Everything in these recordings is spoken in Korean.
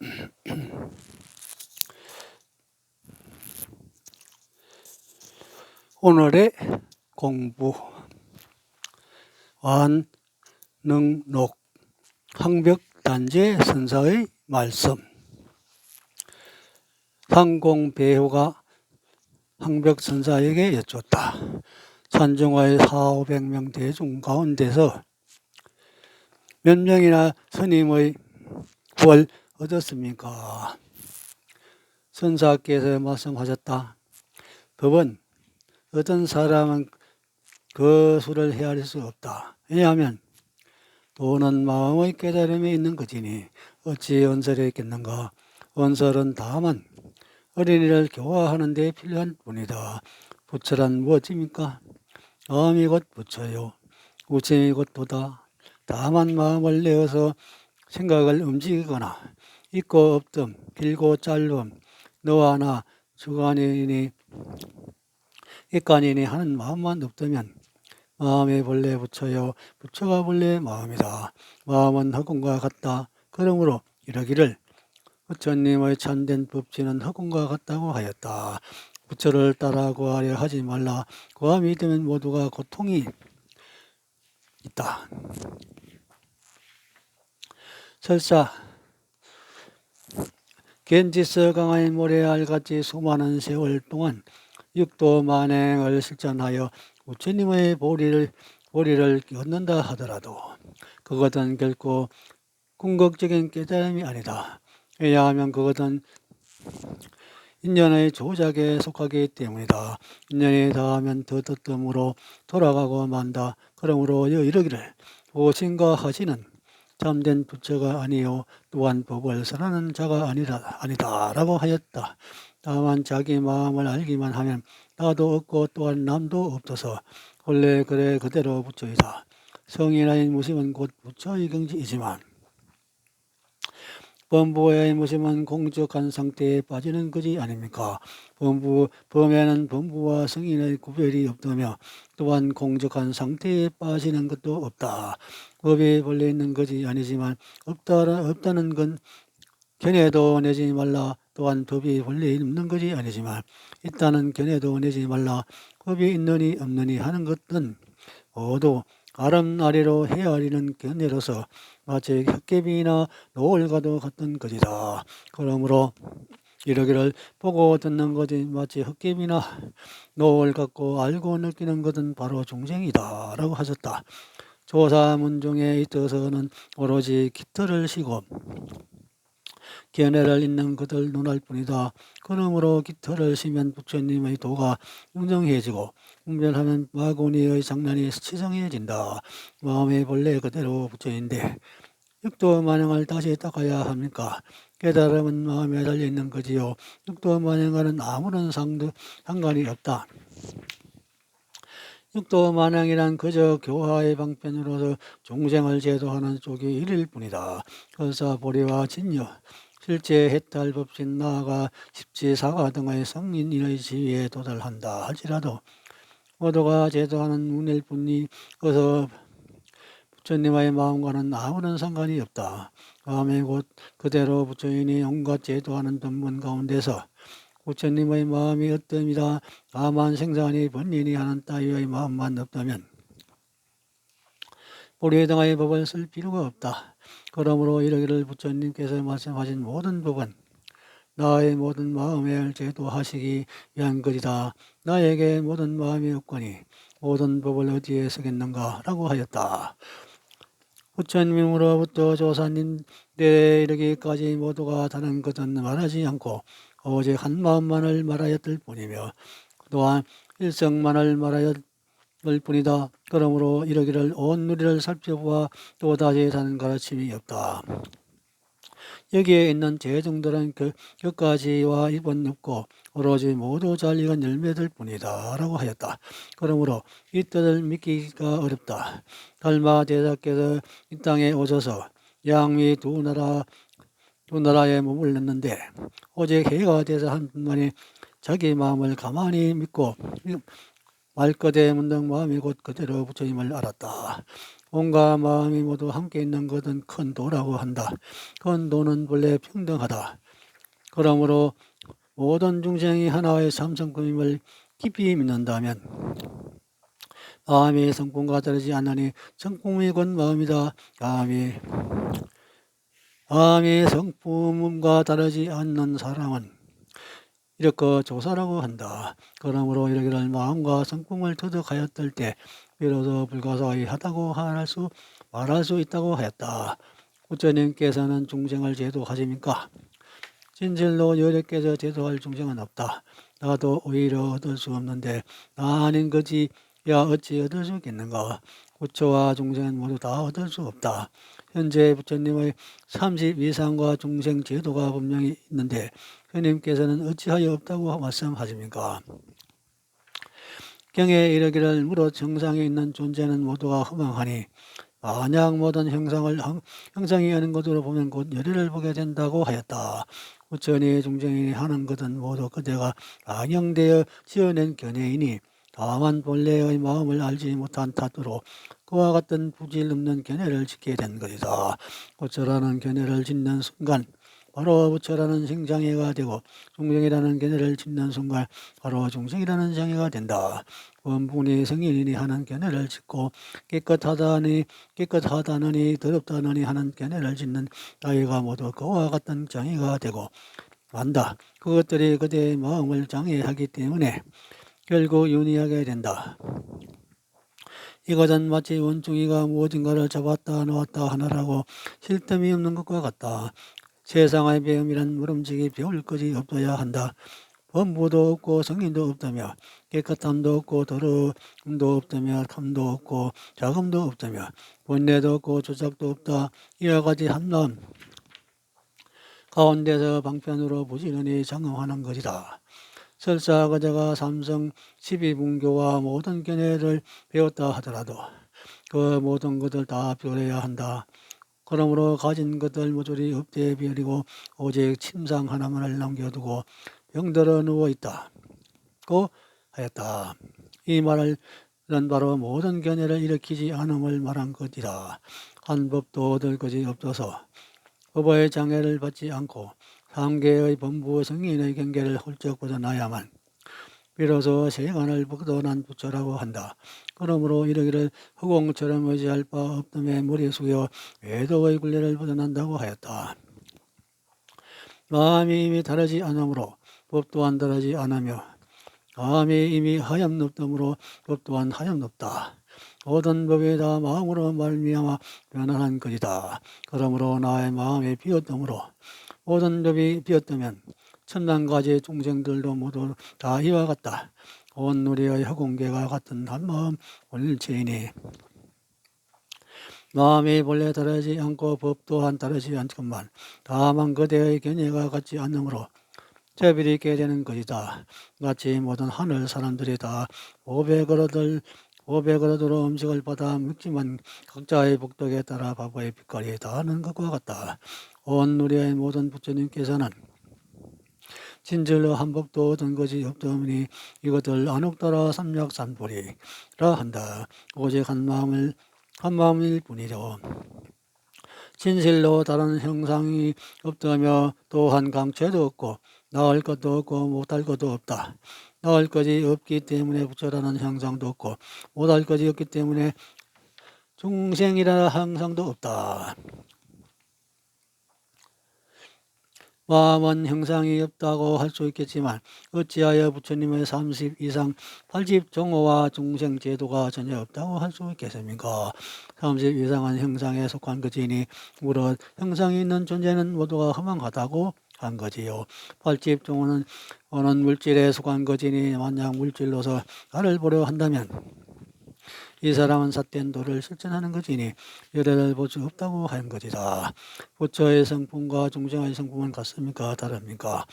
오늘의 공부. 완능록 항벽단제 선사의 말씀. 상공배후가 항벽선사에게 여쭙다. 산중화의 4, 500명 대중 가운데서 몇 명이나 스님의 구을 얻었습니까? 선사께서 말씀하셨다. 법은 어떤 사람은 그 수를 헤아릴 수 없다. 왜냐하면 도는 마음의 깨달음에 있는 것이니 어찌 언설에 있겠는가. 언설은 다만 어린이를 교화하는 데 필요한 뿐이다. 부처란 무엇입니까? 마음이 곧 부처요. 우체이 곧 도다. 다만 마음을 내어서 생각을 움직이거나 있고 없음, 길고 짧음, 너와 나, 주관이니 객관이니 하는 마음만 없다면 마음이 본래 부처요 부처가 본래 마음이다. 마음은 허공과 같다. 그러므로 이러기를 부처님의 참된 법지는 허공과 같다고 하였다. 부처를 따라 구하려 하지 말라. 구함이 되면 모두가 고통이 있다. 설사 겐지스 강의 모래알같이 수많은 세월 동안 육도 만행을 실천하여 부처님의 보리를 보리를 얻는다 하더라도 그것은 결코 궁극적인 깨달음이 아니다. 왜냐하면 그것은 인연의 조작에 속하기 때문이다. 인연이 닿으면 더 뜨뜸으로 돌아가고 만다. 그러므로 이러기를 오신과 하시는 참된 부처가 아니요 또한 법을 선하는 자가 아니라 아니다라고 하였다. 다만 자기 마음을 알기만 하면 나도 없고 또한 남도 없어서 원래 그래 그대로 부처이다. 성인의 무심은 곧 부처의 경지이지만 범부의 무심은 공적한 상태에 빠지는 것이 아닙니까? 범부, 범에는 범부와 성인의 구별이 없다며 또한 공적한 상태에 빠지는 것도 없다. 법이 본래 있는 것이 아니지만 없다, 없다는 건 견해도 내지 말라. 또한 법이 본래 없는 것이 아니지만 있다는 견해도 내지 말라. 법이 있느니 없느니 하는 것은 모두 아름아리로 헤아리는 견해로서 마치 헛개비나 노을과도 같은 것이다. 그러므로 이러기를 보고 듣는 것이 마치 헛개비나 노을 같고 알고 느끼는 것은 바로 중생이다. 라고 하셨다. 조사문중에 있어서는 오로지 깃털을 쉬고 견해를 잇는 그들 눈알 뿐이다. 그러므로 깃털을 쉬면 부처님의 도가 운정해지고 분별하면 마구니의 장난이 치성해진다. 마음의 본래 그대로 부처인데 육도 만행을 다시 닦아야 합니까? 깨달음은 마음에 달려 있는 거지요. 육도 만행과는 아무런 상도, 상관이 없다. 육도 만행이란 그저 교화의 방편으로서 중생을 제도하는 쪽이 일일 뿐이다. 그래서 보리와 진여, 실제 해탈 법신 나아가 십지사가 등의 성인의 지위에 도달한다 할지라도 모두가 제도하는 운일 뿐이 어서 부처님의 마음과는 아무런 상관이 없다. 마음이 곧 그대로 부처인이 온갖 제도하는 법문 가운데서 부처님의 마음이 어뜸이다. 다만 생산이 본인이 하는 따위의 마음만 없다면 우리 등의 법을 쓸 필요가 없다. 그러므로 이러기를 부처님께서 말씀하신 모든 법은 나의 모든 마음을 제도하시기 위한 것이다. 나에게 모든 마음이 없거니 모든 법을 어디에 쓰겠는가? 라고 하였다. 부처님으로부터 조사님 때 이르기까지 모두가 다른 것은 말하지 않고 오직 한 마음만을 말하였을 뿐이며 또한 일성만을 말하였을 뿐이다. 그러므로 이러기를 온 누리를 살펴보아 또다시 사는 가르침이 없다. 여기에 있는 제중들은 그, 끝까지와 입은 없고 오로지 모두 잘 익은 열매들 뿐이다 라고 하였다. 그러므로 이 뜻을 믿기가 어렵다. 달마 대사께서 이 땅에 오셔서 양미 두 나라 두 나라에 머물렀는데 오직 해가 돼서 한 분만이 자기 마음을 가만히 믿고 말거대 문득 마음이 곧 그대로 부처님을 알았다. 몸과 마음이 모두 함께 있는 것은 큰 도라고 한다. 큰 도는 본래 평등하다. 그러므로 모든 중생이 하나의 삼성금임을 깊이 믿는다면 마음이 성품과 다르지 않으니 성품이 곧 마음이다. 마음이 마음이 성품과 다르지 않는 사람은 이렇게 조사라고 한다. 그러므로 이러기를 마음과 성품을 터득하였을 때 비로소 불가사의 하다고 말할 수 있다고 하였다. 부처님께서는 중생을 제도하십니까? 진실로 여력께서 제도할 중생은 없다. 나도 오히려 얻을 수 없는데 나 아닌 거지 야 어찌 얻을 수 있겠는가? 부처와 중생은 모두 다 얻을 수 없다. 현재 부처님의 30 이상과 중생 제도가 분명히 있는데 스님께서는 어찌하여 없다고 말씀하십니까? 경에 이르기를 무릇 정상에 있는 존재는 모두가 허망하니 만약 모든 형상을 형- 형상이 하는 것으로 보면 곧 열의를 보게 된다고 하였다. 부처니 중생이 하는 것은 모두 그대가 악영되어 지어낸 견해이니 다만 본래의 마음을 알지 못한 탓으로 그와 같은 부질 없는 견해를 짓게 된 것이다. 부처라는 견해를 짓는 순간 바로 부처라는 생장애가 되고 중생이라는 견해를 짓는 순간 바로 중생이라는 장애가 된다. 원분이 성인이니 하는 견해를 짓고 깨끗하다니 깨끗하다느니 더럽다느니 하는 견해를 짓는 나이가 모두 그와 같은 장애가 되고 만다. 그것들이 그대의 마음을 장애하기 때문에 결국 윤희하게 된다. 이것은 마치 원숭이가 무엇인가를 잡았다 놓았다 하느라고 쉴 틈이 없는 것과 같다. 세상의 배움이란 물음직이 배울 것이 없어야 한다. 범부도 없고 성인도 없다며 깨끗함도 없고 더러움도 없다며 탐도 없고 자금도 없다며 본래도 없고 조작도 없다. 이와 같이 한남 가운데서 방편으로 부지런히 장엄하는 것이다. 설사 그자가 삼성 12분교와 모든 견해를 배웠다 하더라도 그 모든 것을 다 배워야 한다. 그러므로 가진 것들 모조리 엎대 버리고 오직 침상 하나만을 남겨두고 병들어 누워 있다. 고 하였다. 이 말은 바로 모든 견해를 일으키지 않음을 말한 것이다. 한 법도 얻을 것이 없어서 법의 장애를 받지 않고 삼계의 범부 성인의 경계를 훌쩍 벗어나야만 비로소 세간을 벗어난 부처라고 한다. 그러므로 이러기를 허공처럼 의지할 바 없음에 머리 숙여 외도의 굴레를 벗어난다고 하였다. 마음이 이미 다르지 않으므로 법 또한 다르지 않으며 마음이 이미 하염롭다므로 법 또한 하염롭다. 모든 법이 다 마음으로 말미암아 변화한 것이다. 그러므로 나의 마음이 비었다므로 모든 법이 비었다면 천만 가지 중생들도 모두 다 이와 같다. 온 누리의 허공계가 같은 한 마음 원일체이니 마음이 본래 다르지 않고 법 또한 다르지 않건만 다만 그대의 견해가 같지 않으므로 재별이 있게 되는 것이다. 마치 모든 하늘 사람들이 다 500그릇을 500그릇으로 음식을 받아 먹지만 각자의 복덕에 따라 바보의 빛깔이 다하는 것과 같다. 온 누리의 모든 부처님께서는 진실로 한 법도 얻은 것이 없더니 이것을 안옥따라 삼약삼불이라 한다. 오직 한 마음을 한 마음일 뿐이죠. 진실로 다른 형상이 없다며 또한 강체도 없고 나을 것도 없고 못할 것도 없다. 나을 것이 없기 때문에 부처라는 형상도 없고 못할 것이 없기 때문에 중생이라는 형상도 없다. 마음은 형상이 없다고 할 수 있겠지만 어찌하여 부처님의 30 이상 8집 종호와 중생 제도가 전혀 없다고 할 수 있겠습니까? 30 이상은 형상에 속한 것이니 무릇 형상이 있는 존재는 모두가 허망하다고 한 거지요. 8집 종호는 어느 물질에 속한 것이니 만약 물질로서 나를 보려 한다면 이 사람은 삿된 도를 실천하는 것이니 열애를 볼수 없다고 하는 것이다. 부처의 성품과 중생의 성품은 같습니까? 다릅니까?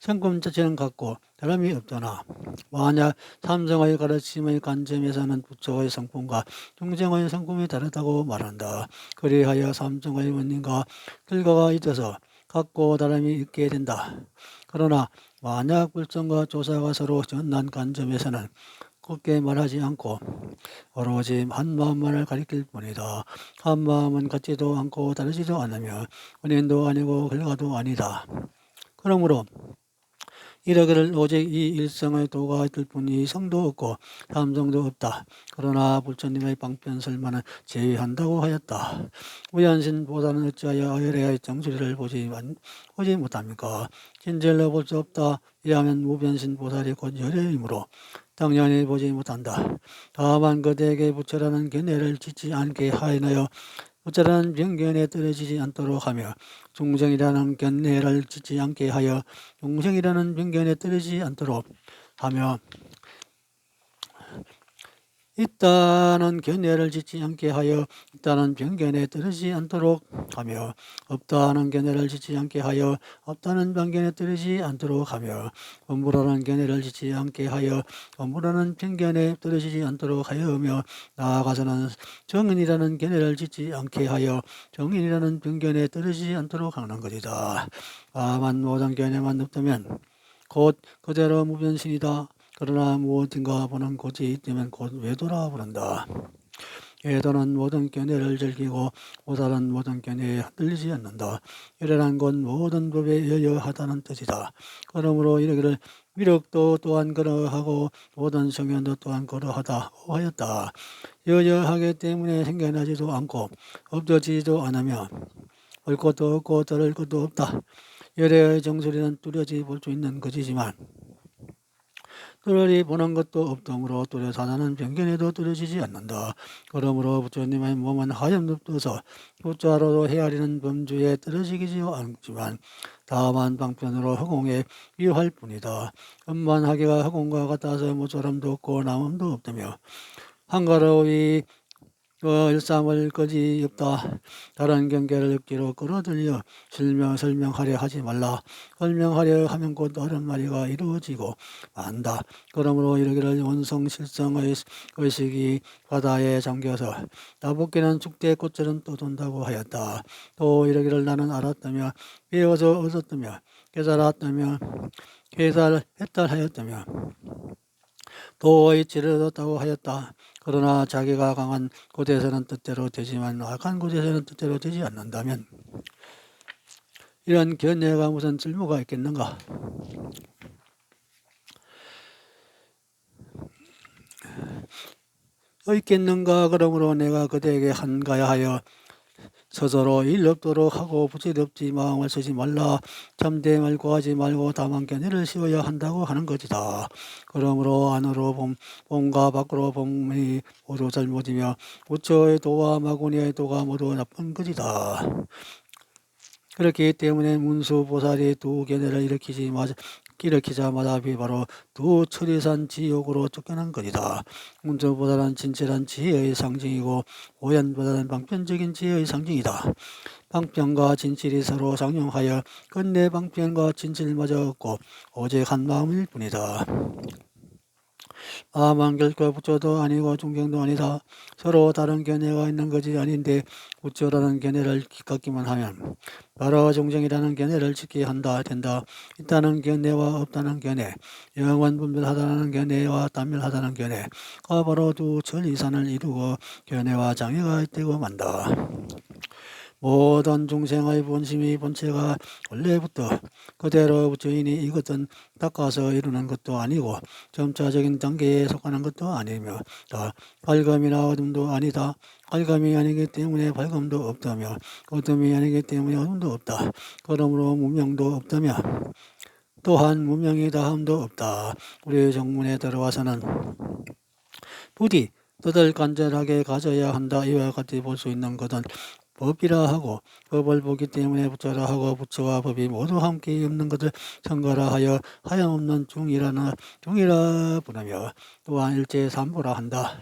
성품 자체는 같고 다름이 없잖아. 만약 삼성의 가르침의 관점에서는 부처의 성품과 중생의 성품이 다르다고 말한다. 그리하여 삼성의 원인과 결과가 있어서 같고 다름이 있게 된다. 그러나 만약 불성과 조사가 서로 전난 관점에서는 곱게 말하지 않고 오로지 한 마음만을 가리킬 뿐이다. 한 마음은 같지도 않고 다르지도 않으며 은인도 아니고 결과도 아니다. 그러므로 이러기를 오직 이 일성의 도가 있을 뿐이 성도 없고 삼성도 없다. 그러나 불처님의 방편설만은 제외한다고 하였다. 우연신 보다는 어찌하여 의뢰의 정수리를 보지, 보지 못합니까? 진절로 볼 수 없다. 이하면 무변신 보살이 곧 열애이므로 당연히 보지 못한다. 다만 그대에게 부처라는 견해를 짓지 않게 하여나여 부처라는 병견에 떨어지지 않도록 하며 중생이라는 견해를 짓지 않게 하여 중생이라는 병견에 떨어지지 않도록 하며 있다는 견해를 짓지 않게 하여 있다는 병견에 떨어지지 않도록 하며 없다는 견해를 짓지 않게 하여 없다는 병견에 떨어지지 않도록 하며 업무라는 견해를 짓지 않게 하여 업무라는 편견에 떨어지지 않도록 하여며 나아가서는 정인이라는 견해를 짓지 않게 하여 정인이라는 편견에 떨어지지 않도록 하는 것이다. 다만 모든 견해만 없다면 곧 그대로 무변신이다. 그러나 무엇인가 보는 곳이 있다면 곧 외도라 부른다. 외도는 모든 견해를 즐기고 오살은 모든 견해에 흔들리지 않는다. 이래란 건 모든 법에 여여하다는 뜻이다. 그러므로 이르기를 미력도 또한 그러하고 모든 성현도 또한 그러하다 하였다. 여여하기 때문에 생겨나지도 않고 없어지지도 않으며 올 것도 없고 들을 것도 없다. 열애의 정수리는 뚜렷이 볼 수 있는 것이지만 뚜렷이 보는 것도 없동으로 뚜렷 하나는 변견에도 뚜렷이지 않는다. 그러므로 부처님의 몸은 하염없어서 부자로도 헤아리는 범주에 떨어지지 않지만 다만 방편으로 허공에 위할 뿐이다. 음만하기가 허공과 같아서 모처럼도 없고 남음도 없다며 한가로이 그 일삼을 거지 없다. 다른 경계를 억지로 끌어들여 설명 설명하려 하지 말라. 설명하려 하면 곧 다른 말이가 이루어지고 만다. 그러므로 이르기를 원성 실성의 의식이 바다에 잠겨서 나복기는 축대 꽃처럼 떠돈다고 하였다. 또 이르기를 나는 알았다며 배워서 얻었다며 깨달았다며 깨달했다 하였다며 또 이치를 얻었다고 하였다. 그러나 자기가 강한 곳에서는 뜻대로 되지만 악한 곳에서는 뜻대로 되지 않는다면 이런 견해가 무슨 쓸모가 있겠는가? 있겠는가? 그러므로 내가 그대에게 한가야 하여 스스로 일 없도록 하고 부질없지 마음을 쓰지 말라 잠대 말고 하지 말고 다만 견해를 씌워야 한다고 하는 것이다. 그러므로 안으로 봄, 봄과 밖으로 봄이 모두 잘못이며 우처의 도와 마구니의 도가 모두 나쁜 것이다. 그렇기 때문에 문수보살이 두 견해를 일으키지 마자, 일으키자마자 바로 두 철이산 지옥으로 쫓겨난 것이다. 문수보살은 진실한 지혜의 상징이고 오연보다는 방편적인 지혜의 상징이다. 방편과 진실이 서로 상용하여 끝내 방편과 진실마저 없고 오직 한 마음일 뿐이다. 결코 부처도 아니고 중경도 아니다. 서로 다른 견해가 있는 것이 아닌데 부처라는 견해를 갖기만 하면 바로 중생이라는 견해를 지켜야 한다 된다. 있다는 견해와 없다는 견해, 영원 분별하다는 견해와 단멸하다는 견해 가 바로 두 천이산을 이루고 견해와 장애가 있다고 만다. 모든 중생의 본심이 본체가 원래부터 그대로 부처인이 이것은 닦아서 이루는 것도 아니고 점차적인 단계에 속하는 것도 아니며 다 밝음이나 어둠도 아니다. 밝음이 아니기 때문에 밝음도 없다며 어둠이 아니기 때문에 어둠도 없다. 그러므로 무명도 없다며 또한 무명이 다함도 없다. 우리 정문에 들어와서는 부디 뜻을 간절하게 가져야 한다. 이와 같이 볼 수 있는 것은 법이라 하고 법을 보기 때문에 부처라 하고 부처와 법이 모두 함께 없는 것을 청거라 하여 하염없는 중이라나 중이라 부르며 또한 일제 삼보라 한다.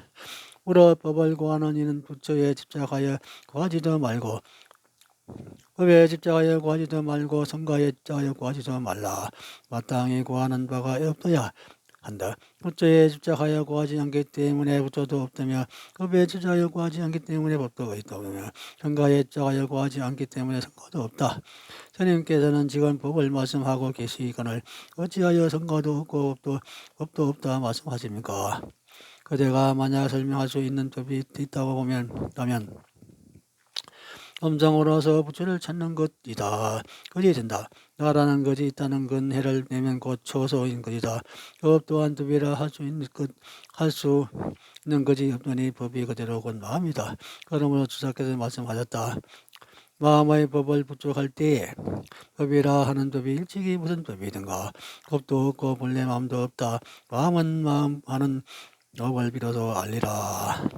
우러 법을 구하는 이는 부처에 집착하여 구하지도 말고 법에 집착하여 구하지도 말고 성가에 집착하여 구하지도 말라. 마땅히 구하는 바가 없어야 한다. 부처에 집착하여 구하지 않기 때문에 부처도 없다며 법에 집착하여 구하지 않기 때문에 법도 없다며 성가에 집착하여 구하지 않기 때문에 성가도 없다. 스님께서는 지금 법을 말씀하고 계시거늘 어찌하여 성가도 없고 법도, 법도 없다 말씀하십니까? 그대가 만약 설명할 수 있는 법이 있다고 보면 다면 음성으로서 부처를 찾는 것이다. 그리 된다. 나라는 것이 있다는 건 해를 내면 곧 초소인 것이다. 업 또한 법이라 할 수 있는 것, 할수 있는 것이 없더니 법이 그대로 곧 마음이다. 그러므로 주사께서 말씀하셨다. 마음의 법을 부족할 때에 법이라 하는 법이 일찍이 무슨 법이든가 법도 없고 본래 마음도 없다. 마음은 마음 하는 법을 빌어서 알리라.